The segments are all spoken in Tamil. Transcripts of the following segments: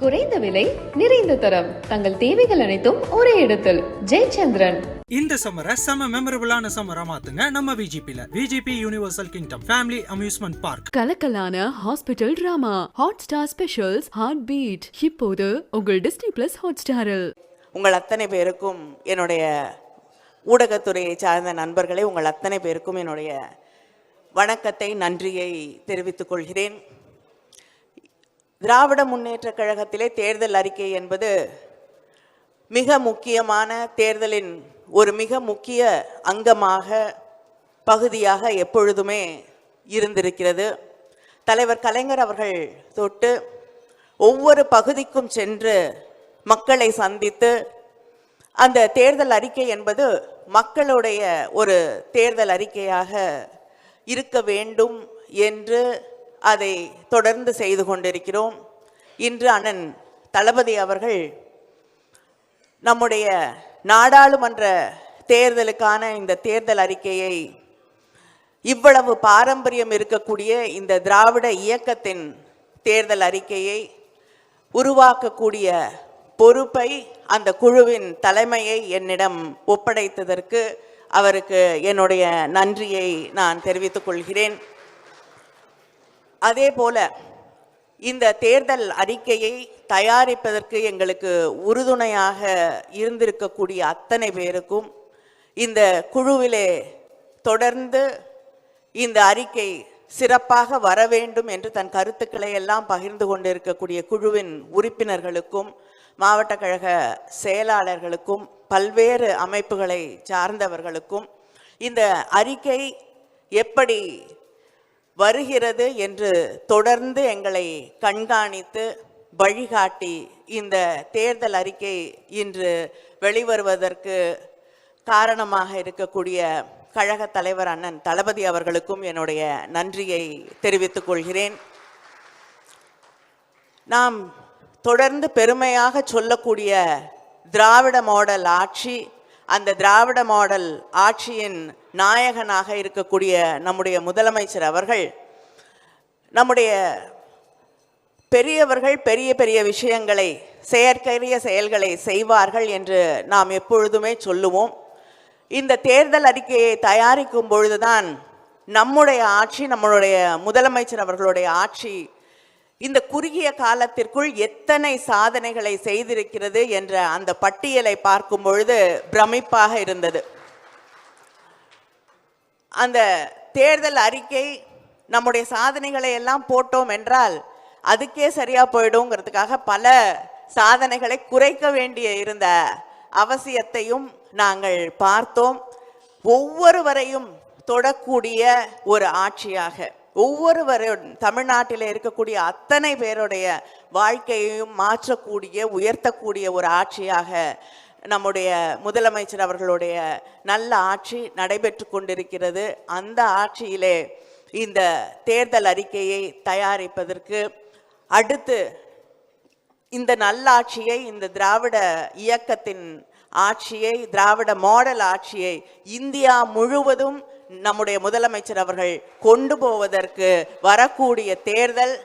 குறைந்த விலை நிறைந்த தரம். தங்கள் தேவைகள் அனைத்தும் ஒரே இடத்தில். ஜெயச்சந்திரன். இந்த சம்மரை செம மெமரபிளான சம்மரா மாத்துங்க நம்ம விஜிபில VGP universal kingdom family amusement park கலக்கலான hospital drama Hotstar specials heart beat இப்போது உங்கள் டிஸ்னி பிளஸ் ஹாட் ஸ்டாரில் உங்கள் அத்தனை பேருக்கும் என்னுடைய ஊடகத்துறையை சார்ந்த நண்பர்களே உங்கள் அத்தனை பேருக்கும் என்னுடைய வணக்கத்தை நன்றியை தெரிவித்துக் கொள்கிறேன். திராவிட முன்னேற்ற கழகத்திலே தேர்தல் அறிக்கை என்பது மிக முக்கியமான தேர்தலின் ஒரு மிக முக்கிய அங்கமாக பகுதியாக எப்பொழுதுமே இருந்திருக்கிறது. தலைவர் கலைஞர் அவர்கள் தொட்டு ஒவ்வொரு பகுதிக்கும் சென்று மக்களை சந்தித்து அந்த தேர்தல் அறிக்கை என்பது மக்களுடைய ஒரு தேர்தல் அறிக்கையாக இருக்க வேண்டும் என்று அதை தொடர்ந்து செய்து கொண்டிருக்கிறோம். இன்று அண்ணன் தளபதி அவர்கள் நம்முடைய நாடாளுமன்ற தேர்தலுக்கான இந்த தேர்தல் அறிக்கையை இவ்வளவு பாரம்பரியம் இருக்கக்கூடிய இந்த திராவிட இயக்கத்தின் தேர்தல் அறிக்கையை உருவாக்கக்கூடிய பொறுப்பை அந்த குழுவின் தலைமையை என்னிடம் ஒப்படைத்ததற்கு அவருக்கு என்னுடைய நன்றியை நான் தெரிவித்துக் கொள்கிறேன். அதே போல இந்த தேர்தல் அறிக்கையை தயாரிப்பதற்கு எங்களுக்கு உறுதுணையாக இருந்திருக்கக்கூடிய அத்தனை பேருக்கும் இந்த குழுவிலே தொடர்ந்து இந்த அறிக்கை சிறப்பாக வர வேண்டும் என்று தன் கருத்துக்களை எல்லாம் பகிர்ந்து கொண்டிருக்கக்கூடிய குழுவின் உறுப்பினர்களுக்கும் மாவட்ட கழக செயலாளர்களுக்கும் பல்வேறு அமைப்புகளை சார்ந்தவர்களுக்கும் இந்த அறிக்கை எப்படி வருகிறது என்று தொடர்ந்து எங்களை கண்காணித்து வழிகாட்டி இந்த தேர்தல் அறிக்கை இன்று வெளிவருவதற்கு காரணமாக இருக்கக்கூடிய கழக தலைவர் அண்ணன் தளபதி அவர்களுக்கும் என்னுடைய நன்றியை தெரிவித்துக் கொள்கிறேன். நாம் தொடர்ந்து பெருமையாக சொல்லக்கூடிய திராவிட மாடல் ஆட்சி அந்த திராவிட மாடல் ஆட்சியின் நாயகனாக இருக்கக்கூடிய நம்முடைய முதலமைச்சர் அவர்கள் நம்முடைய பெரியவர்கள் பெரிய பெரிய விஷயங்களை செயற்கரிய செயல்களை செய்வார்கள் என்று நாம் எப்பொழுதுமே சொல்லுவோம். இந்த தேர்தல் அறிக்கையை தயாரிக்கும் பொழுதுதான் நம்முடைய ஆட்சி நம்மளுடைய முதலமைச்சர் அவர்களுடைய ஆட்சி இந்த குறுகிய காலத்திற்குள் எத்தனை சாதனைகளை செய்திருக்கிறது என்ற அந்த பட்டியலை பார்க்கும் பொழுது பிரமிப்பாக இருந்தது. அந்த தேர்தல் அறிக்கை நம்முடைய சாதனைகளை எல்லாம் போட்டோம் என்றால் அதுக்கே சரியா போயிடுங்கிறதுக்காக பல சாதனைகளை குறைக்க வேண்டிய இருந்த அவசியத்தையும் நாங்கள் பார்த்தோம். ஒவ்வொருவரையும் தொடக்கூடிய ஒரு ஆட்சியாக. ஒவ்வொருவரும் தமிழ்நாட்டில் இருக்கக்கூடிய அத்தனை பேருடைய வாழ்க்கையையும் மாற்றக்கூடிய உயர்த்தக்கூடிய ஒரு ஆட்சியாக நம்முடைய முதலமைச்சர் அவர்களுடைய நல்ல ஆட்சி நடைபெற்று கொண்டிருக்கிறது. அந்த ஆட்சியிலே இந்த தேர்தல் அறிக்கையை தயாரிப்பதற்கு அடுத்து இந்த நல்லாட்சியை இந்த திராவிட இயக்கத்தின் ஆட்சியை திராவிட மாடல் ஆட்சியை இந்தியா முழுவதும் நம்முடைய முதலமைச்சர் அவர்கள் கொண்டு போவதற்கு வரக்கூடிய தேர்தல்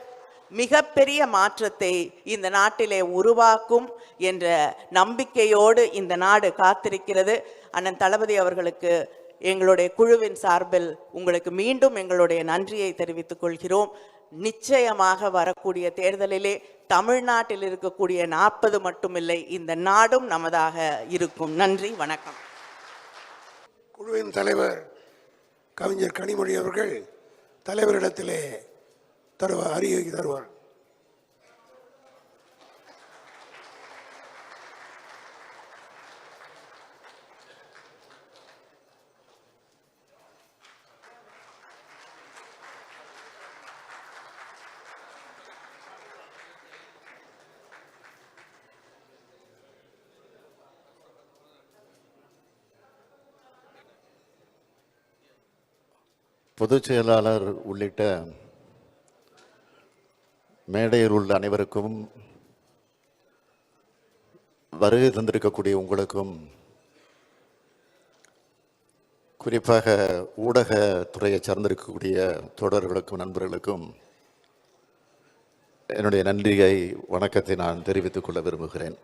மிகப்பெரிய மாற்றத்தை இந்த நாட்டிலே உருவாக்கும் என்ற நம்பிக்கையோடு இந்த நாடு காத்திருக்கிறது. அண்ணன் தளபதி அவர்களுக்கு எங்களுடைய குழுவின் சார்பில் உங்களுக்கு மீண்டும் எங்களுடைய நன்றியை தெரிவித்துக் கொள்கிறோம். நிச்சயமாக வரக்கூடிய தேர்தலிலே தமிழ்நாட்டில் இருக்கக்கூடிய நாற்பது மட்டுமில்லை இந்த நாடும் நமதாக இருக்கும். நன்றி வணக்கம். குழுவின் தலைவர் கவிஞர் கனிமொழி அவர்கள் தலைவரிடத்திலே தருவார் அறிக்கை தருவார். பொதுச் செயலாளர் உள்ளிட்ட மேடையில் உள்ள அனைவருக்கும் வருகை தந்திருக்கக்கூடிய உங்களுக்கும் குறிப்பாக ஊடக துறையை சார்ந்திருக்கக்கூடிய தோழர்களுக்கும் நண்பர்களுக்கும் என்னுடைய நன்றியை வணக்கத்தை நான் தெரிவித்துக் கொள்ள விரும்புகிறேன்.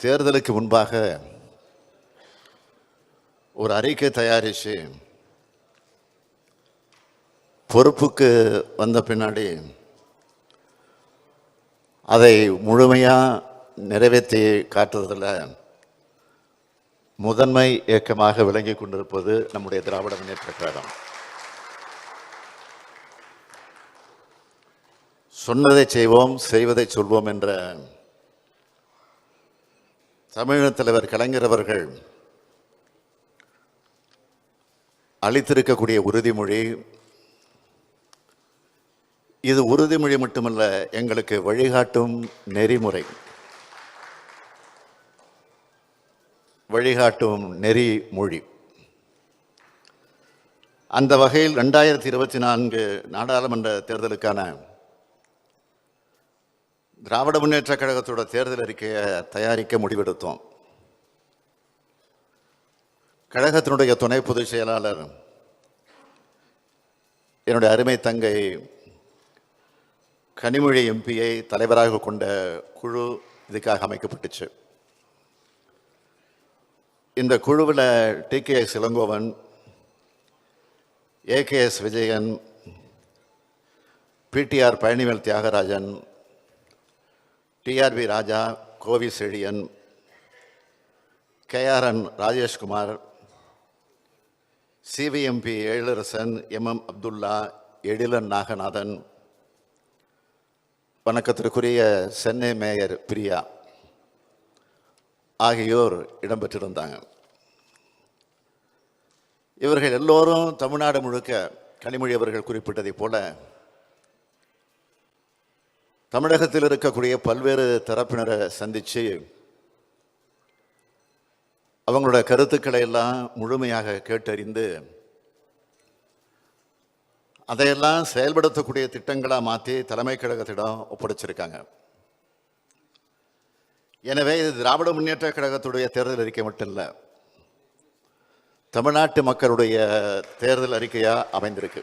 தேர்தலுக்கு முன்பாக ஒரு அறிக்கை தயாரித்து பொறுப்புக்கு வந்த பின்னாடி அதை முழுமையாக நிறைவேற்றி காட்டுறதில் முதன்மை இயக்கமாக விளங்கி கொண்டிருப்பது நம்முடைய திராவிட முன்னேற்ற கழகம். சொன்னதை செய்வோம் செய்வதை சொல்வோம் என்ற தமிழக தலைவர் கலைஞர் அவர்கள் அளித்திருக்கக்கூடிய உறுதிமொழி. இது உறுதிமொழி மட்டுமல்ல எங்களுக்கு வழிகாட்டும் நெறிமுறை. வழிகாட்டும் நெறிமொழி. அந்த வகையில் ரெண்டாயிரத்தி இருபத்தி நான்கு நாடாளுமன்ற தேர்தலுக்கான திராவிட முன்னேற்ற கழகத்தோட தேர்தல் அறிக்கையை தயாரிக்க முடிவெடுத்தோம். கழகத்தினுடைய துணை பொதுச் செயலாளர் என்னுடைய அருமை தங்கை கனிமொழி எம்பியை தலைவராக கொண்ட குழு இதுக்காக அமைக்கப்பட்டுச்சு. இந்த குழுவில் T. K. S. Elangovan AKS Vijayan PTR Palanivel Thiagarajan TRB Raja Kovi Chezhiyan KRN Rajeshkumar CVMP Ezhilarasan MM Abdullah Ezhilan Naganathan. வணக்கத்திற்குரிய சென்னை மேயர் பிரியா. ஆகியோர் இடம்பெற்றிருந்தாங்க. இவர்கள் எல்லோரும் தமிழ்நாடு முழுக்க கனிமொழி அவர்கள் குறிப்பிட்டதைப் போல தமிழகத்தில் இருக்கக்கூடிய பல்வேறு தரப்பினரை சந்தித்து அவங்களோட கருத்துக்களை எல்லாம் முழுமையாக கேட்டறிந்து அதையெல்லாம் செயல்படுத்தக்கூடிய திட்டங்களாக மாற்றி தலைமை கழகத்திடம் ஒப்படைச்சிருக்காங்க. எனவே இது திராவிட முன்னேற்ற கழகத்துடைய தேர்தல் அறிக்கை மட்டும் இல்லை தமிழ்நாட்டு மக்களுடைய தேர்தல் அறிக்கையாக அமைந்திருக்கு.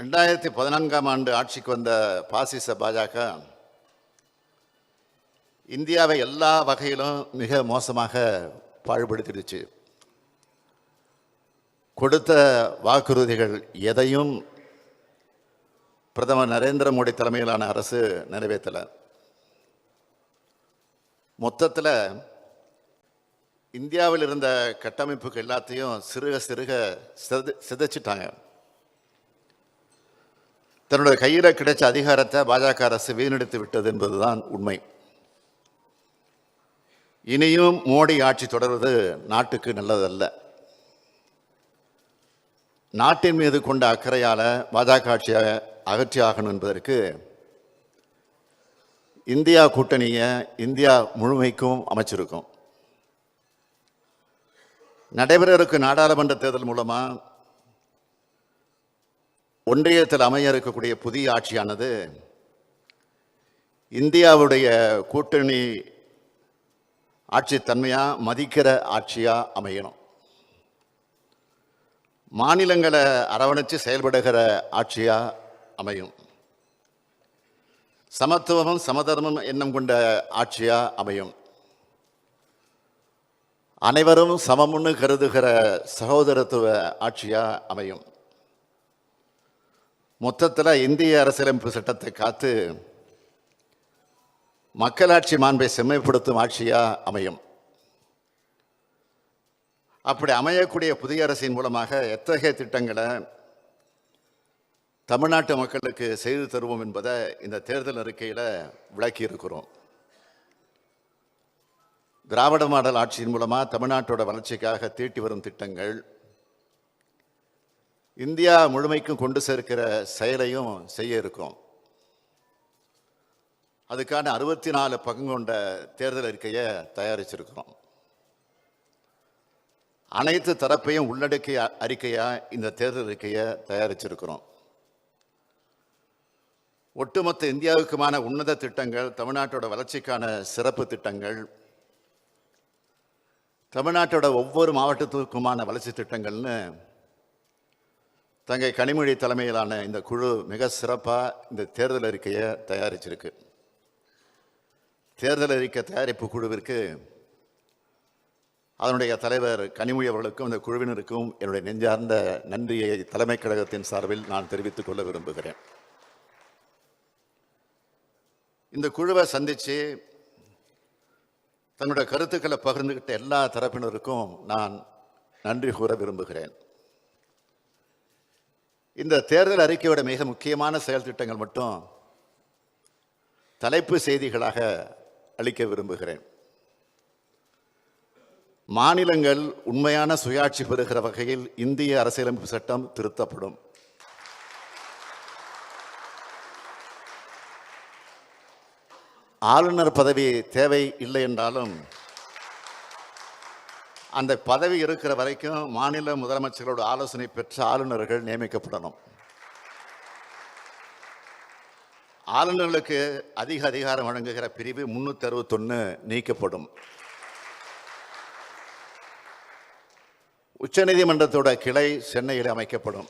ரெண்டாயிரத்தி பதினான்காம் ஆண்டு ஆட்சிக்கு வந்த பாசிச பாஜக இந்தியாவை எல்லா வகையிலும் மிக மோசமாக பாழ்படுத்திடுச்சு. கொடுத்த வாக்குறுதிகள் எதையும் பிரதமர் நரேந்திர மோடி தலைமையிலான அரசு நிறைவேற்றலை. மொத்தத்தில் இந்தியாவில் இருந்த கட்டமைப்புக்கு எல்லாத்தையும் சிறுக சிறுக சித சிதைச்சிட்டாங்க. தன்னுடைய கையில் கிடைச்ச அதிகாரத்தை பாஜக அரசு வீணெடுத்து விட்டது என்பதுதான் உண்மை. இனியும் மோடி ஆட்சி தொடர்வது நாட்டுக்கு நல்லதல்ல. நாட்டின் மீது கொண்ட அக்கறையால் பாஜக ஆட்சியை அகற்றி ஆகணும் என்பதற்கு இந்தியா கூட்டணியை இந்தியா முழுமைக்கும் அமைச்சிருக்கும். நடைபெற இருக்கும் நாடாளுமன்ற தேர்தல் மூலமாக ஒன்றியத்தில் அமைய இருக்கக்கூடிய புதிய ஆட்சியானது இந்தியாவுடைய கூட்டணி ஆட்சி தன்மையாக மதிக்கிற ஆட்சியாக அமையணும். மாநிலங்களை அரவணைச்சு செயல்படுகிற ஆட்சியாக அமையும். சமத்துவமும் சமதர்மம் எண்ணம் கொண்ட ஆட்சியாக அமையும். அனைவரும் சமமுன்னு கருதுகிற சகோதரத்துவ ஆட்சியாக அமையும். மொத்தத்தில் இந்திய அரசியலமைப்பு சட்டத்தை காத்து மக்களாட்சி மாண்பை செம்மைப்படுத்தும் ஆட்சியாக அமையும். அப்படி அமையக்கூடிய புதிய அரசின் மூலமாக எத்தகைய திட்டங்களை தமிழ்நாட்டு மக்களுக்கு செய்து தருவோம் என்பதை இந்த தேர்தல் அறிக்கையில் விளக்கி இருக்கிறோம் திராவிட மாடல் ஆட்சியின் மூலமாக தமிழ்நாட்டோட வளர்ச்சிக்காக தீட்டி வரும் திட்டங்கள் இந்தியா முழுமைக்கும் கொண்டு சேர்க்கிற செயலையும் செய்ய இருக்கோம். அதுக்கான அறுபத்தி நாலு பங்கு கொண்ட தேர்தல் அறிக்கையை தயாரிச்சிருக்கிறோம். அனைத்து தரப்பையும் உள்ளடக்கிய அறிக்கையாக இந்த தேர்தல் அறிக்கையை தயாரிச்சிருக்கிறோம். ஒட்டுமொத்த இந்தியாவுக்குமான உன்னத திட்டங்கள் தமிழ்நாட்டோட வளர்ச்சிக்கான சிறப்பு திட்டங்கள் தமிழ்நாட்டோட ஒவ்வொரு மாவட்டத்துக்குமான வளர்ச்சி திட்டங்கள்னு தங்கை கனிமொழி தலைமையிலான இந்த குழு மிக சிறப்பாக இந்த தேர்தல் அறிக்கையை தயாரிச்சிருக்கு. தேர்தல் அறிக்கை தயாரிப்பு குழுவிற்கு அதனுடைய தலைவர் கனிமொழி அவர்களுக்கும் இந்த குழுவினருக்கும் என்னுடைய நெஞ்சார்ந்த நன்றியை தலைமைக் கழகத்தின் சார்பில் நான் தெரிவித்துக் கொள்ள விரும்புகிறேன். இந்த குழுவை சந்தித்து தன்னுடைய கருத்துக்களை பகிர்ந்துகிட்ட எல்லா தரப்பினருக்கும் நான் நன்றி கூற விரும்புகிறேன். இந்த தேர்தல் அறிக்கையோட மிக முக்கியமான செயல் திட்டங்கள் மட்டும் தலைப்பு செய்திகளாக அளிக்க விரும்புகிறேன். மாநிலங்கள் உண்மையான சுயாட்சி பெறுகிற வகையில் இந்திய அரசியலமைப்பு சட்டம் திருத்தப்படும். ஆளுநர் பதவி தேவை இல்லை என்றாலும் அந்த பதவி இருக்கிற வரைக்கும் மாநில முதலமைச்சர்களோட ஆலோசனை பெற்ற ஆளுநர்கள் நியமிக்கப்படணும். ஆளுநர்களுக்கு அதிக அதிகாரம் வழங்குகிற பிரிவு முன்னூத்தி அறுபத்தொன்று நீக்கப்படும் உச்சநீதிமன்றத்தோட கிளை சென்னையில் அமைக்கப்படும்.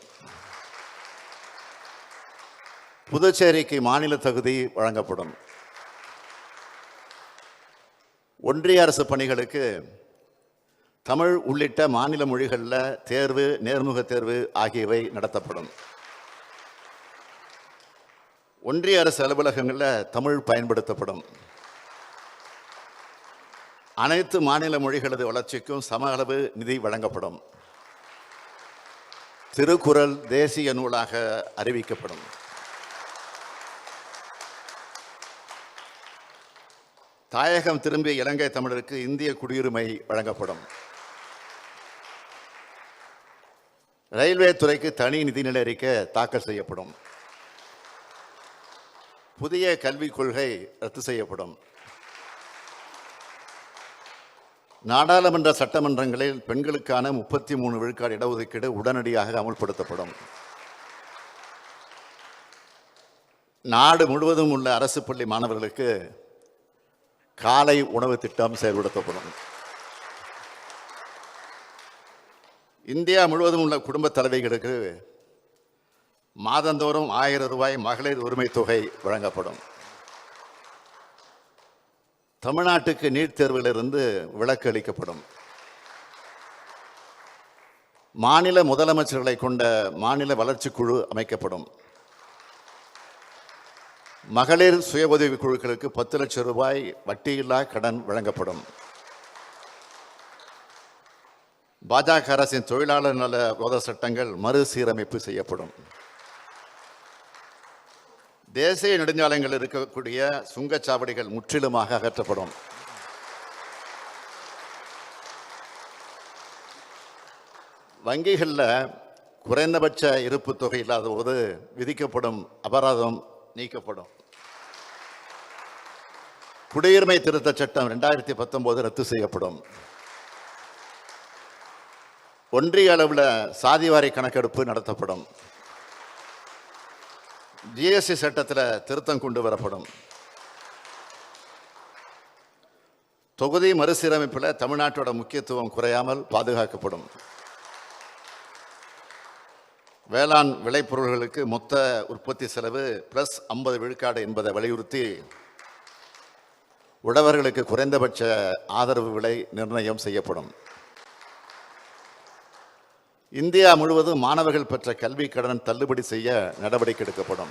புதுச்சேரிக்கு மாநில தகுதி வழங்கப்படும். ஒன்றிய அரசு பணிகளுக்கு தமிழ் உள்ளிட்ட மாநில மொழிகளில் தேர்வு நேர்முக தேர்வு ஆகியவை நடத்தப்படும். ஒன்றிய அரசு அலுவலகங்களில் தமிழ் பயன்படுத்தப்படும். அனைத்து மாநில மொழிகளது வளர்ச்சிக்கும் சம அளவு நிதி வழங்கப்படும். திருக்குறள் தேசிய நூலாக அறிவிக்கப்படும். தாயகம் திரும்பிய இலங்கை தமிழருக்கு இந்திய குடியுரிமை வழங்கப்படும். ரயில்வே துறைக்கு தனி நிதிநிலை அறிக்கை தாக்கல் செய்யப்படும். புதிய கல்விக் கொள்கை ரத்து செய்யப்படும். நாடாளுமன்ற சட்டமன்றங்களில் பெண்களுக்கான முப்பத்தி மூணு விழுக்காடு இடஒதுக்கீடு உடனடியாக அமுல்படுத்தப்படும். நாடு முழுவதும் உள்ள அரசு பள்ளி மாணவர்களுக்கு காலை உணவு திட்டம் செயல்படுத்தப்படும். இந்தியா முழுவதும் உள்ள குடும்ப தலைவிகளுக்கு மாதந்தோறும் ஆயிரம் ரூபாய் மகளிர் உரிமை தொகை வழங்கப்படும். தமிழ்நாட்டுக்கு நீட் தேர்விலிருந்து விலக்கு அளிக்கப்படும். மாநில முதலமைச்சர்களை கொண்ட மாநில வளர்ச்சி குழு அமைக்கப்படும். மகளிர் சுய உதவி குழுக்களுக்கு பத்து லட்சம் ரூபாய் வட்டியில்லா கடன் வழங்கப்படும். பாஜக அரசின் தொழிலாளர் நல விரோத சட்டங்கள் மறுசீரமைப்பு செய்யப்படும். தேசிய நெடுஞ்சாலைகள் இருக்கக்கூடிய சுங்கச்சாவடிகள் முற்றிலுமாக அகற்றப்படும். வங்கிகளில் குறைந்தபட்ச இருப்பு தொகை இல்லாத போது விதிக்கப்படும் அபராதம் நீக்கப்படும். குடியுரிமை திருத்த சட்டம் ரெண்டாயிரத்தி பத்தொன்பது ரத்து செய்யப்படும். ஒன்றிய அளவில் சாதிவாரி கணக்கெடுப்பு நடத்தப்படும். ஜிஎஸ்டி சட்டத்தில் திருத்தம் கொண்டு வரப்படும். தொகுதி மறுசீரமைப்பில் தமிழ்நாட்டோட முக்கியத்துவம் குறையாமல் பாதுகாக்கப்படும். வேளாண் விளைபொருள்களுக்கு மொத்த உற்பத்தி செலவு பிளஸ் ஐம்பது விழுக்காடு என்பதை வலியுறுத்தி உழவர்களுக்கு குறைந்தபட்ச ஆதரவு விலை நிர்ணயம் செய்யப்படும். இந்தியா முழுவதும் மாணவர்கள் பெற்ற கல்வி கடன் தள்ளுபடி செய்ய நடவடிக்கை எடுக்கப்படும்.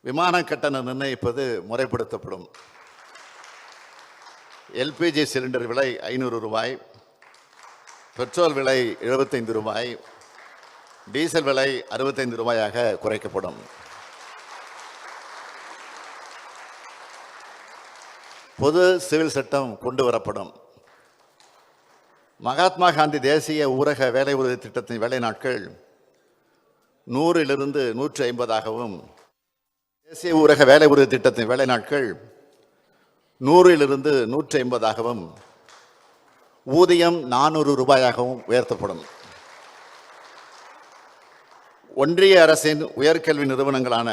விமான கட்டணம் நிர்ணயிப்பது முறைப்படுத்தப்படும். எல்பிஜி சிலிண்டர் விலை ஐநூறு ரூபாய் பெட்ரோல் விலை எழுபத்தைந்து ரூபாய் டீசல் விலை அறுபத்தைந்து ரூபாயாக குறைக்கப்படும். பொது சிவில் சட்டம் கொண்டு வரப்படும். மகாத்மா காந்தி தேசிய ஊரக வேலை உறுதி திட்டத்தின் வேலை நாட்கள் நூறிலிருந்து நூற்றி ஐம்பதாகவும் தேசிய ஊரக வேலை உறுதி திட்டத்தின் வேலை நாட்கள் நூறிலிருந்து நூற்றி ஐம்பதாகவும் ஊதியம் நானூறு ரூபாயாகவும் உயர்த்தப்படும். ஒன்றிய அரசின் உயர்கல்வி நிறுவனங்களான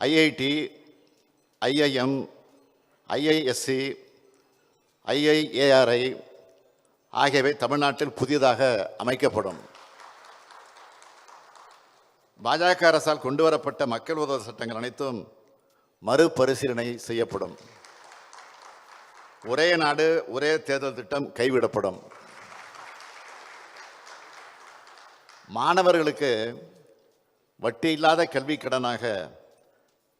ஐஐடி ஐஐஎம் ஐஐஎஸ்சி ஐஐஏஆர்ஐ ஆகியவை தமிழ்நாட்டில் புதியதாக அமைக்கப்படும். பாஜக அரசால் கொண்டு வரப்பட்ட மக்கள் உதவி சட்டங்கள் அனைத்தும் மறுபரிசீலனை செய்யப்படும். ஒரே நாடு ஒரே தேர்தல் திட்டம் கைவிடப்படும். மாணவர்களுக்கு வட்டி இல்லாத கல்வி கடனாக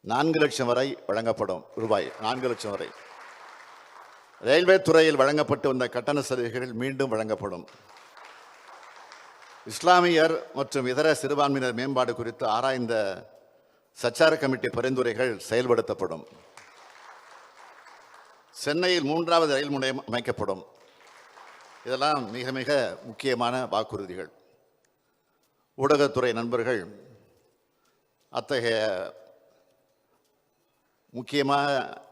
நான்கு லட்சம் வரை வழங்கப்படும் ரூபாய் நான்கு லட்சம் வரை. ரயில்வே துறையில் வழங்கப்பட்டு வந்த கட்டண சலுகைகள் மீண்டும் வழங்கப்படும். இஸ்லாமியர் மற்றும் இதர சிறுபான்மையினர் மேம்பாடு குறித்து ஆராய்ந்த சச்சார கமிட்டி பரிந்துரைகள் செயல்படுத்தப்படும். சென்னையில் மூன்றாவது ரயில் முனையம் அமைக்கப்படும். இதெல்லாம் மிக மிக முக்கியமான வாக்குறுதிகள். ஊடகத்துறை நண்பர்கள் அத்தகைய முக்கியமாக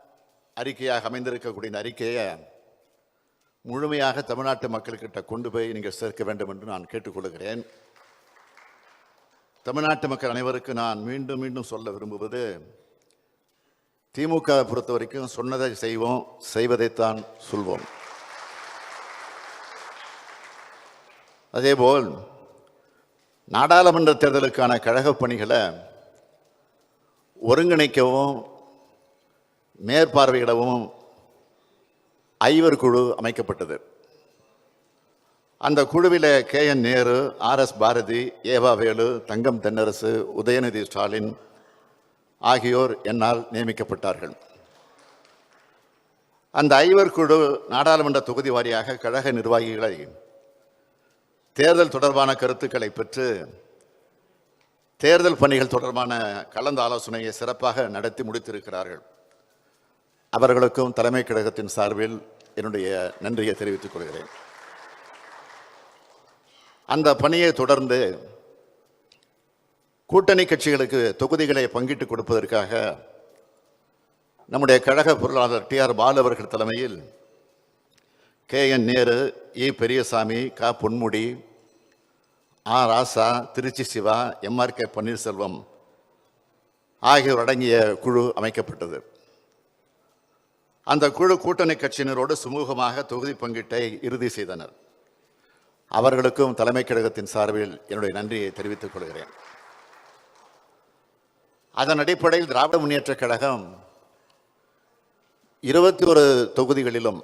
அறிக்கையாக அமைந்திருக்கக்கூடிய இந்த அறிக்கையை முழுமையாக தமிழ்நாட்டு மக்கள்கிட்ட கொண்டு போய் நீங்கள் சேர்க்க வேண்டும் என்று நான் கேட்டுக்கொள்கிறேன். தமிழ்நாட்டு மக்கள் அனைவருக்கும் நான் மீண்டும் மீண்டும் சொல்ல விரும்புவது திமுக பொறுத்த வரைக்கும் சொன்னதை செய்வோம் செய்வதைத்தான் சொல்வோம். அதேபோல் நாடாளுமன்ற தேர்தலுக்கான கழகப் பணிகளை ஒருங்கிணைக்கவும் மேற்பார்வையிடவும் ஐவர் குழு அமைக்கப்பட்டது. அந்த குழுவில் K. N. Nehru R. S. Bharathi EV Velu Thangam Thennarasu Udhayanidhi Stalin ஆகியோர் என்னால் நியமிக்கப்பட்டார்கள். அந்த ஐவர் குழு நாடாளுமன்ற தொகுதி வாரியாக கழக நிர்வாகிகளை தேர்தல் தொடர்பான கருத்துக்களை பெற்று தேர்தல் பணிகள் தொடர்பான கலந்து ஆலோசனையை சிறப்பாக நடத்தி முடித்திருக்கிறார்கள். அவர்களுக்கும் தலைமை கழகத்தின் சார்பில் என்னுடைய நன்றியை தெரிவித்துக் கொள்கிறேன். அந்த பணியை தொடர்ந்து கூட்டணி கட்சிகளுக்கு தொகுதிகளை பங்கிட்டு கொடுப்பதற்காக நம்முடைய கழக பொருளாளர் டி ஆர் பாலு அவர்கள் தலைமையில் K N Nehru E Periyasamy க பொன்முடி ஆ ராசா திருச்சி சிவா எம்ஆர் கே பன்னீர்செல்வம் ஆகியோர் அடங்கிய குழு அமைக்கப்பட்டது. அந்த குழு கூட்டணி கட்சியினரோடு சுமூகமாக தொகுதி பங்கீட்டை இறுதி செய்தனர். அவர்களுக்கும் தலைமை கழகத்தின் சார்பில் என்னுடைய நன்றியை தெரிவித்துக் கொள்கிறேன். அதன் அடிப்படையில் திராவிட முன்னேற்றக் கழகம் இருபத்தி ஒரு தொகுதிகளிலும்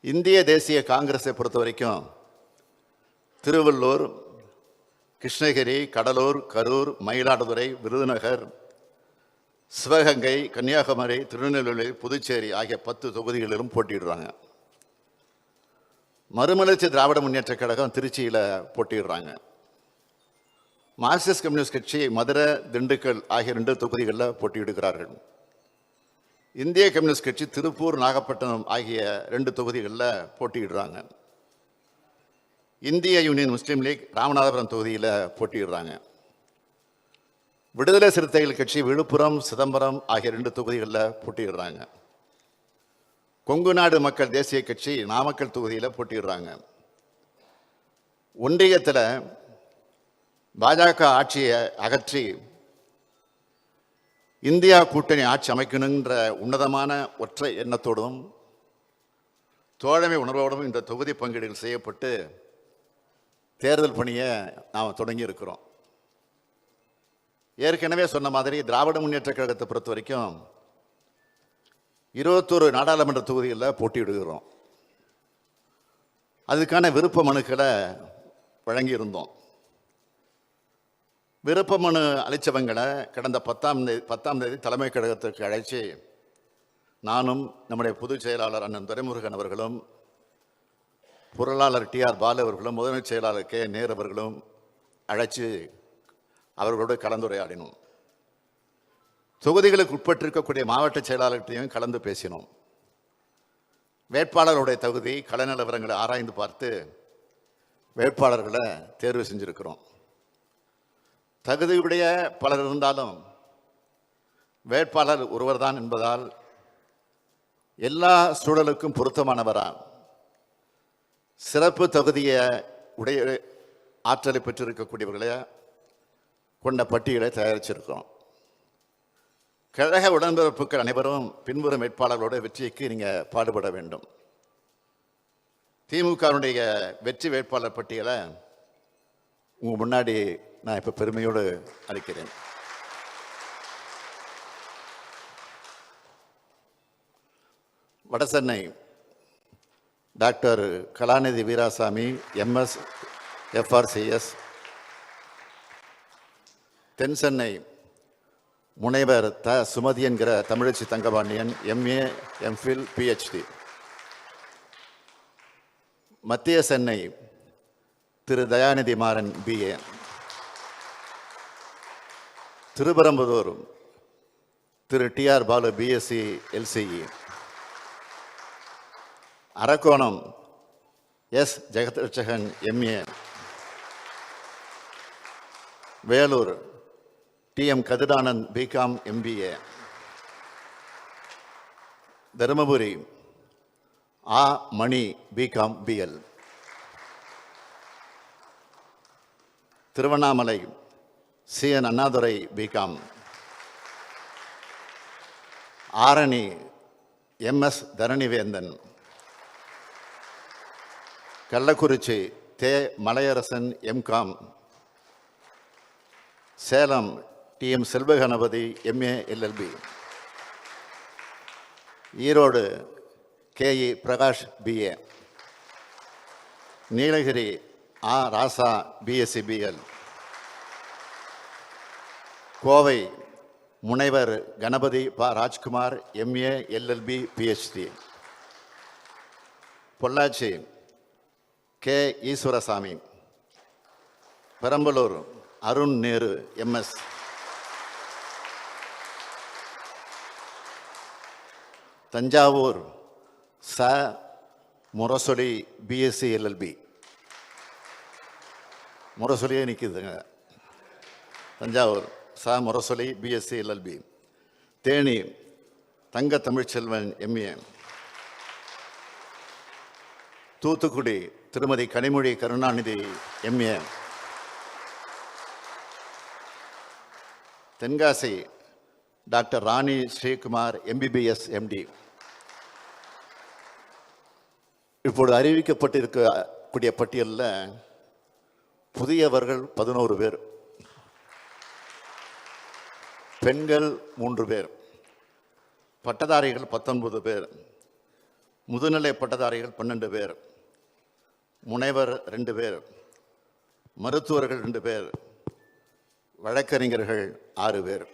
இந்திய தேசிய காங்கிரஸை பொறுத்த வரைக்கும் திருவள்ளூர் கிருஷ்ணகிரி கடலூர் கரூர் மயிலாடுதுறை விருதுநகர் சிவகங்கை கன்னியாகுமரி திருநெல்வேலி புதுச்சேரி ஆகிய பத்து தொகுதிகளிலும் போட்டியிடுறாங்க. மறுமலர்ச்சி திராவிட முன்னேற்றக் கழகம் திருச்சியில் போட்டியிடுறாங்க. மார்க்சிஸ்ட் கம்யூனிஸ்ட் கட்சி மதுரை திண்டுக்கல் ஆகிய ரெண்டு தொகுதிகளில் போட்டியிடுகிறார்கள். இந்திய கம்யூனிஸ்ட் கட்சி திருப்பூர் நாகப்பட்டினம் ஆகிய ரெண்டு தொகுதிகளில் போட்டியிடுறாங்க. இந்திய யூனியன் முஸ்லீம் லீக் ராமநாதபுரம் தொகுதியில் போட்டியிடுறாங்க. விடுதலை சிறுத்தைகள் கட்சி விழுப்புரம் சிதம்பரம் ஆகிய ரெண்டு தொகுதிகளில் போட்டியிடுறாங்க. கொங்கு நாடு மக்கள் தேசிய கட்சி நாமக்கல் தொகுதியில் போட்டியிடுறாங்க. ஒன்றியத்தில் பாஜக ஆட்சியை அகற்றி இந்தியா கூட்டணி ஆட்சி அமைக்கணுன்ற உன்னதமான ஒற்றை எண்ணத்தோடும் தோழமை உணர்வோடும் இந்த தொகுதி பங்கீடுகள் செய்யப்பட்டு தேர்தல் பணியை நாம் தொடங்கி இருக்கிறோம் ஏற்கனவே சொன்ன மாதிரி திராவிட முன்னேற்ற கழகத்தை பொறுத்த வரைக்கும் இருபத்தொரு நாடாளுமன்ற தொகுதிகளில் போட்டியிடுகிறோம். அதுக்கான விருப்ப மனுக்களை வழங்கியிருந்தோம். விருப்ப மனு அளித்தவங்களை கடந்த பத்தாம் தேதி பத்தாம் தேதி தலைமை கழகத்துக்கு அழைச்சி நானும் நம்முடைய பொதுச் செயலாளர் அண்ணன் துரைமுருகன் அவர்களும் பொருளாளர் டி ஆர் பாலு அவர்களும் முதன்மைச் செயலாளர் கே நேர் அவர்களும் அழைச்சி அவர்களோடு கலந்துரையாடினோம். தொகுதிகளுக்கு உட்பட்டிருக்கக்கூடிய மாவட்ட செயலாளர்கிட்டையும் கலந்து பேசினோம். வேட்பாளருடைய தகுதி கள நிலவரங்களை ஆராய்ந்து பார்த்து வேட்பாளர்களை தேர்வு செஞ்சிருக்கிறோம். தகுதியுடைய பலர் இருந்தாலும் வேட்பாளர் ஒருவர்தான் என்பதால் எல்லா சூழலுக்கும் பொருத்தமானவரா. சிறப்பு தகுதியை உடைய ஆற்றலை பெற்றிருக்கக்கூடியவர்களை கொண்ட பட்டியலை தயாரிச்சிருக்கோம். கழக உடன்பிறப்புகள் அனைவரும் பின்வரும் வேட்பாளர்களோட வெற்றிக்கு நீங்கள் பாடுபட வேண்டும். திமுகவினுடைய வெற்றி வேட்பாளர் பட்டியலை உங்கள் முன்னாடி நான் இப்போ பெருமையோடு அளிக்கிறேன். Vadachennai doctor Kalanidhi Veeraswamy MS FRCS தென் சென்னை முனைவர் த. சுமதி என்கிற Thamizhachi Thangapandian MA MPhil PhD மத்திய சென்னை திரு. தயாநிதி மாறன் பிஏ திருபெரம்புதூர் திரு. TR Balu BSc LCE Arakkonam S. Jagathrakshakan MA Vellore T M Kathiranand BCom MBA Dharmapuri ஆ Mani BCom BL Tiruvannamalai C N Annadurai BCom. Arani MS Dharanivendhan. Kallakurichi தே Malaiyarasan MCom Salem T M Selvaganapathi MA LLB Erode KE Prakash BA Nilgiri ஆ ராசா பிஎஸ்சி பிஎல் கோவை முனைவர் கணபதி ப Rajkumar MA LLB PhD Pollachi K Eswarasamy. Perambalur Arun Nehru MS Thanjavur ச முரசொலி பிஎஸ்சி எல்எல்பி முரசொலியே நிற்கிதுங்க தஞ்சாவூர் ச முரசொலி பிஎஸ்சி எல்எல்பி தேனி தங்க Tamilselvan MA Thoothukudi Thirumathi Kanimozhi Karunanidhi MA Tenkasi doctor Rani Sreekumar MBBS MD இப்பொழுது அறிவிக்கப்பட்டிருக்கக்கூடிய பட்டியலில் புதியவர்கள் பதினோரு பேர் பெண்கள் மூன்று பேர் பட்டதாரிகள் பத்தொன்பது பேர் முதுநிலை பட்டதாரிகள் பன்னெண்டு பேர் முனைவர் ரெண்டு பேர் மருத்துவர்கள் ரெண்டு பேர் வழக்கறிஞர்கள் ஆறு பேர்.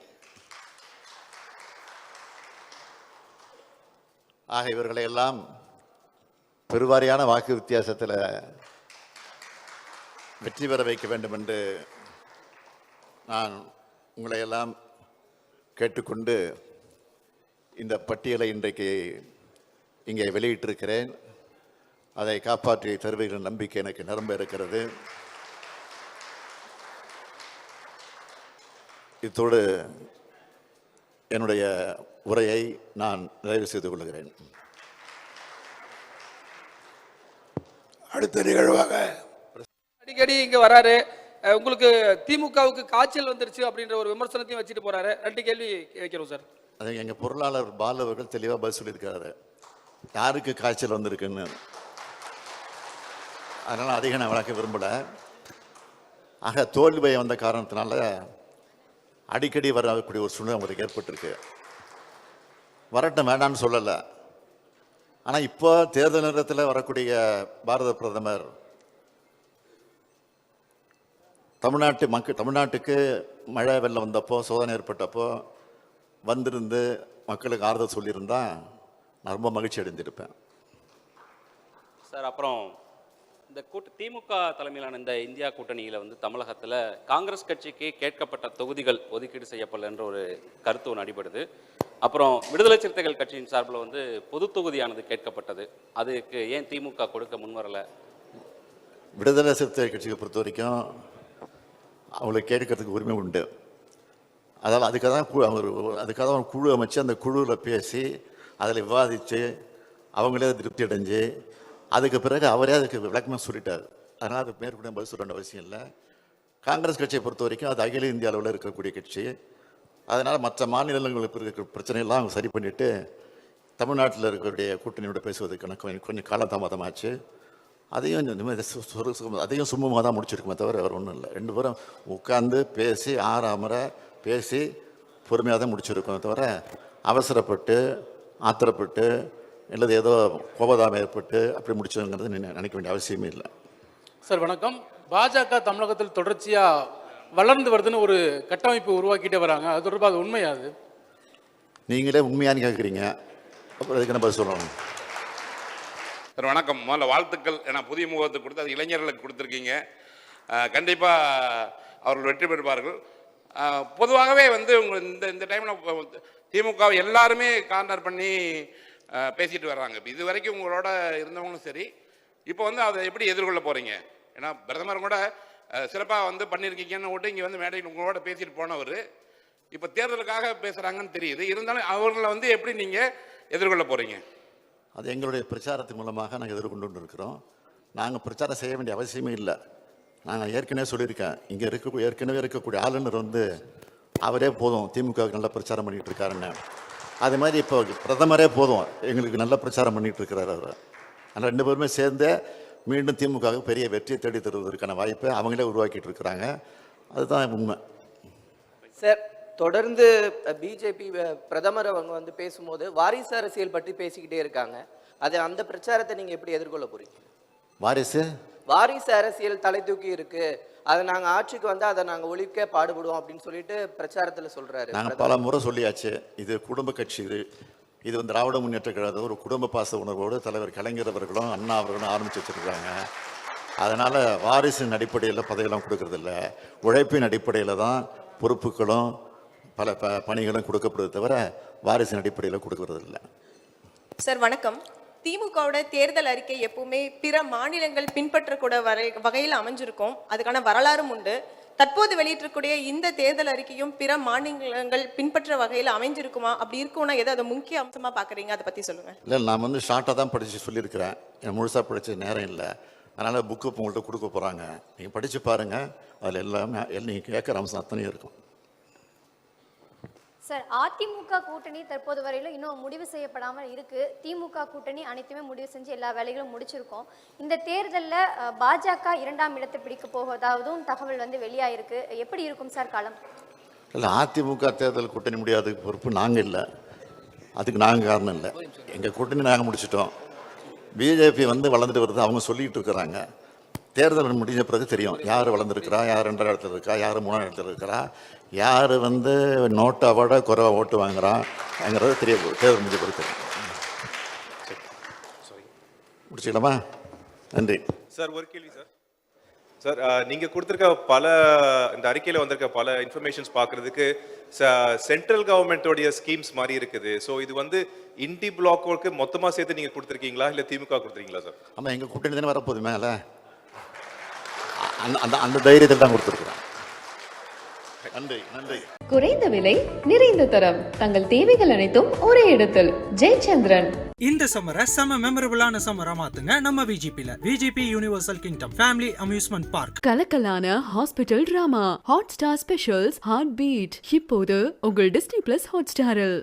ஆக இவர்களை எல்லாம் பெருவாரியான வாக்கு வித்தியாசத்தில் வெற்றி பெற வைக்க வேண்டும் என்று நான் உங்களை எல்லாம் கேட்டுக்கொண்டு இந்த பட்டியலை இன்றைக்கு இங்கே வெளியிட்டிருக்கிறேன். அதை காப்பாற்றி தருவீர்கள் நம்பிக்கை எனக்கு நிரம்ப இருக்கிறது. இத்தோடு என்னுடைய உரையை நான் நிறைவு செய்து கொள்கிறேன். அடுத்த நிகழ்வாக. அடிக்கடி இங்க வராரு. உங்களுக்கு திமுகவுக்கு காய்ச்சல் வந்துருச்சு அப்படின்ற ஒரு விமர்சனத்தையும் வச்சுட்டு போறாரு. ரெண்டு கேள்வி வைக்கிறோம் சார். அது எங்கள் பொருளாளர் பாலு அவர்கள் தெளிவாக பதில் சொல்லியிருக்காரு. யாருக்கு காய்ச்சல் வந்திருக்குன்னு. அதனால் அதிகம் நான் விளக்க விரும்பல. ஆக தோல்வி வந்த காரணத்தினால அடிக்கடி வரக்கூடிய ஒரு சூழ்நிலை அவங்களுக்கு ஏற்பட்டிருக்கு. வரட்டும் வேண்டாம்னு சொல்லலை. ஆனால் இப்போ தேர்தல் நேரத்தில் வரக்கூடிய பாரத பிரதமர் தமிழ்நாட்டு மக்கள் தமிழ்நாட்டுக்கு மழை வெள்ளம் வந்தப்போ சோதனை ஏற்பட்டப்போ வந்திருந்து மக்களுக்கு ஆறுதல் சொல்லியிருந்தால் நான் ரொம்ப மகிழ்ச்சி அடைந்திருப்பேன். சார் அப்புறம் இந்த கூட்ட திமுக தலைமையிலான இந்த இந்தியா கூட்டணியில் வந்து தமிழகத்தில் காங்கிரஸ் கட்சிக்கு கேட்கப்பட்ட தொகுதிகள் ஒதுக்கீடு செய்யப்படல என்ற ஒரு கருத்து ஒன்று அடிபடுது. அப்புறம் விடுதலை சிறுத்தைகள் கட்சியின் சார்பில் வந்து பொது தொகுதியானது கேட்கப்பட்டது. அதுக்கு ஏன் திமுக கொடுக்க முன்வரலை? விடுதலை சிறுத்தை கட்சியை பொறுத்த வரைக்கும் அவங்களுக்கு கேட்கறதுக்கு உரிமை உண்டு. அதாவது அதுக்காக தான் குழு அவர் அதுக்காக தான் குழு அமைச்சு அந்த குழுவில் பேசி அதில் விவாதித்து அவங்களே திருப்தி அடைஞ்சு அதுக்கு பிறகு அவரே அதுக்கு விளக்கமாக சொல்லிட்டார். அதனால் அது மேற்கொண்டு பதில் சொல்ல வேண்டிய அவசியம் இல்லை. காங்கிரஸ் கட்சியை பொறுத்த வரைக்கும் அது அகில இந்திய அளவில் இருக்கக்கூடிய கட்சி. அதனால் மற்ற மாநிலங்களுக்கு இருக்கிற பிரச்சனையெல்லாம் அவங்க சரி பண்ணிவிட்டு தமிழ்நாட்டில் இருக்கக்கூடிய கூட்டணியோட பேசுவதற்கான கொஞ்சம் கொஞ்சம் காலதாமதமாச்சு அதையும் இந்த சுரு- அதையும் சும்மமாக தான் முடிச்சிருக்குமே தவிர வேறு ஒன்றும் இல்லை. ரெண்டு பேரும் உட்காந்து பேசி ஆறாமரை பேசி பொறுமையாக தான் முடிச்சிருக்கோம் தவிர அவசரப்பட்டு ஆத்திரப்பட்டு இல்லது ஏதோ கோபதாபம் ஏற்பட்டு அப்படி முடிச்சோங்கிறது நினை- நினைக்க வேண்டிய அவசியமே இல்லை. சார் வணக்கம். பாஜக தமிழகத்தில் தொடர்ச்சியா வளர்ந்து வருதுன்னு ஒரு கட்டமைப்பு உருவாக்கிட்டே வராங்க. அது தொடர்பாக அது உண்மையா அது? நீங்களே உண்மையானு கேட்குறீங்க. அப்புறம் அதுக்கு நம்ம சொல்லணும்? சார் வணக்கம். முதல்ல வாழ்த்துக்கள். ஏன்னா புதிய முகத்தை கொடுத்து அது இளைஞர்களுக்கு கொடுத்துருக்கீங்க. கண்டிப்பாக அவர்கள் வெற்றி பெறுவார்கள். பொதுவாகவே வந்து உங்கள் இந்த இந்த டைமில் திமுக எல்லாருமே கார்னர் பண்ணி பேசிட்டு வர்றாங்க. இப்போ இது வரைக்கும் உங்களோட இருந்தவங்களும் சரி இப்போ வந்து அதை எப்படி எதிர்கொள்ள போகிறீங்க ஏன்னா பிரதமர் கூட சிறப்பாக வந்து பண்ணியிருக்கீங்கன்னு விட்டு இங்கே வந்து மேடையில் உங்களோட பேசிட்டு போனவர் இப்போ தேர்தலுக்காக பேசுகிறாங்கன்னு தெரியுது. இருந்தாலும் அவர்களை வந்து எப்படி நீங்கள் எதிர்கொள்ள போகிறீங்க அது எங்களுடைய பிரச்சாரத்தின் மூலமாக நாங்கள் எதிர்கொண்டு இருக்கிறோம். நாங்கள் பிரச்சாரம் செய்ய வேண்டிய அவசியமே இல்லை. நாங்கள் ஏற்கனவே சொல்லியிருக்கேன். இங்கே இருக்க ஏற்கனவே இருக்கக்கூடிய ஆளுநர் வந்து அவரே போதும். திமுக நல்ல பிரச்சாரம் பண்ணிகிட்டு இருக்காருன்னு. அதே மாதிரி இப்போ பிரதமரே போதும். எங்களுக்கு நல்ல பிரச்சாரம் பண்ணிட்டு இருக்கிறார் அவர். ஆனால் ரெண்டு பேருமே சேர்ந்து மீண்டும் திமுக பெரிய வெற்றியை தேடி தருவதற்கான வாய்ப்பை அவங்களே உருவாக்கிட்டு இருக்கிறாங்க அதுதான் உண்மை. சார் தொடர்ந்து பிஜேபி பிரதமர் அவங்க வந்து பேசும்போது வாரிசு அரசியல் பற்றி பேசிக்கிட்டே இருக்காங்க. அதை அந்த பிரச்சாரத்தை நீங்க எப்படி எதிர்கொள்ள போறீங்க? வாரிசு? வாரிசு அரசியல் தலை தூக்கி இருக்கு. அதை நாங்க ஆட்சிக்கு வந்து அதை நாங்க ஒழிக்க பாடுபடுவோம் அப்படின்னு சொல்லிட்டு பிரச்சாரத்துல சொல்றாரு. நாங்கள் பல முறை சொல்லியாச்சு இது குடும்ப கட்சி இது இது வந்து திராவிட முன்னேற்ற கழகத்தை ஒரு குடும்ப பாச உணர்வோடு தலைவர் கலைஞர் அவர்களும் அண்ணா அவர்களும் ஆரம்பித்து வச்சுருக்காங்க அதனால் வாரிசின் அடிப்படையில் பதவியெல்லாம் கொடுக்கறதில்ல. உழைப்பின் அடிப்படையில் தான் பொறுப்புகளும் பல ப பணிகளும் கொடுக்கப்படுது தவிர வாரிசின் அடிப்படையில் கொடுக்கறதில்ல. சார் வணக்கம். திமுகவோட தேர்தல் அறிக்கை எப்பவுமே பிற மாநிலங்கள் பின்பற்றக்கூட வரை வகையில் அமைஞ்சிருக்கும். அதுக்கான வரலாறும் உண்டு. தற்போது வெளியிட்டிருக்கூடிய இந்த தேர்தல் அறிக்கையும் பிற மாநிலங்கள் பின்பற்ற வகையில் அமைஞ்சிருக்குமா? அப்படி இருக்கும்னா எதை அதை முக்கிய அம்சமாக பார்க்குறீங்க? அதை பற்றி சொல்லுங்க. இல்லை நான் வந்து ஷார்ட்டாக தான் படித்து சொல்லியிருக்கிறேன். எனக்கு முழுசாக படித்த நேரம் இல்லை. அதனால் புக்கு உங்கள்கிட்ட கொடுக்க போகிறாங்க நீங்கள் படித்து பாருங்கள் அதில் எல்லாமே நீங்கள் கேட்குற அம்சம் அத்தனையும் இருக்கும். சார் அதிமுக கூட்டணி தற்போது வரையிலும் இன்னும் முடிவு செய்யப்படாமல் இருக்கு. திமுக கூட்டணி அனைத்துமே முடிவு செஞ்சு எல்லா வேலைகளும் முடிச்சிருக்கோம். இந்த தேர்தலில் பாஜக இரண்டாம் இடத்தை பிடிக்க போவதாகவும் தகவல் வந்து வெளியாயிருக்கு. எப்படி இருக்கும் சார் காலம்? இல்லை அதிமுக தேர்தல் கூட்டணி முடியாததுக்கு பொறுப்பு நாங்கள் இல்லை. அதுக்கு நாங்கள் காரணம் இல்லை. எங்கள் கூட்டணி நாங்கள் முடிச்சிட்டோம். பிஜேபி வந்து வளர்ந்துட்டு வருது அவங்க சொல்லிட்டு இருக்கிறாங்க. தேர்தல் முடிஞ்ச பிறகு தெரியும். யார் வளர்ந்துருக்கிறா? யார் ரெண்டாம் இடத்துல இருக்கா? யார் மூணாம் இடத்துல இருக்கிறா யார் வந்து நோட்டை விட குறைவா ஓட்டு வாங்குறாங்கிறது தெரிய தேர்தல் முடிஞ்ச தெரியும் முடிச்சுக்கலாமா? நன்றி. சார் ஒரு கேள்வி சார். சார் நீங்க கொடுத்துருக்க பல இந்த அறிக்கையில வந்திருக்க பல இன்ஃபர்மேஷன்ஸ் பார்க்கிறதுக்கு சென்ட்ரல் கவர்மெண்டோடைய ஸ்கீம்ஸ் மாதிரி இருக்குது. ஸோ இது வந்து இண்டி பிளாக்கோக்கு மொத்தமா சேர்த்து நீங்க கொடுத்துருக்கீங்களா? இல்ல திமுக கொடுத்துருக்கீங்களா சார்? ஆமாம் எங்கள் கூட்டணி தானே வரப்போகுது மேலே. அந்த அந்த அந்த தைரியத்தில் தான் கொடுத்துருக்குறோம். நன்றி நன்றி. குறைந்த விலை நிறைந்த தரம். தங்கள் தேவைகள் அனைத்தும் ஒரே இடத்தில். ஜெயச்சந்திரன். இந்த சம்மரை செம மெமரபிளான சம்மரா மாத்துங்க நம்ம விஜிபில VGP universal kingdom family amusement park கலக்கலான hospital drama hot star specials heart beat இப்போது உங்கள் டிஸ்னி பிளஸ் ஹாட் ஸ்டாரில்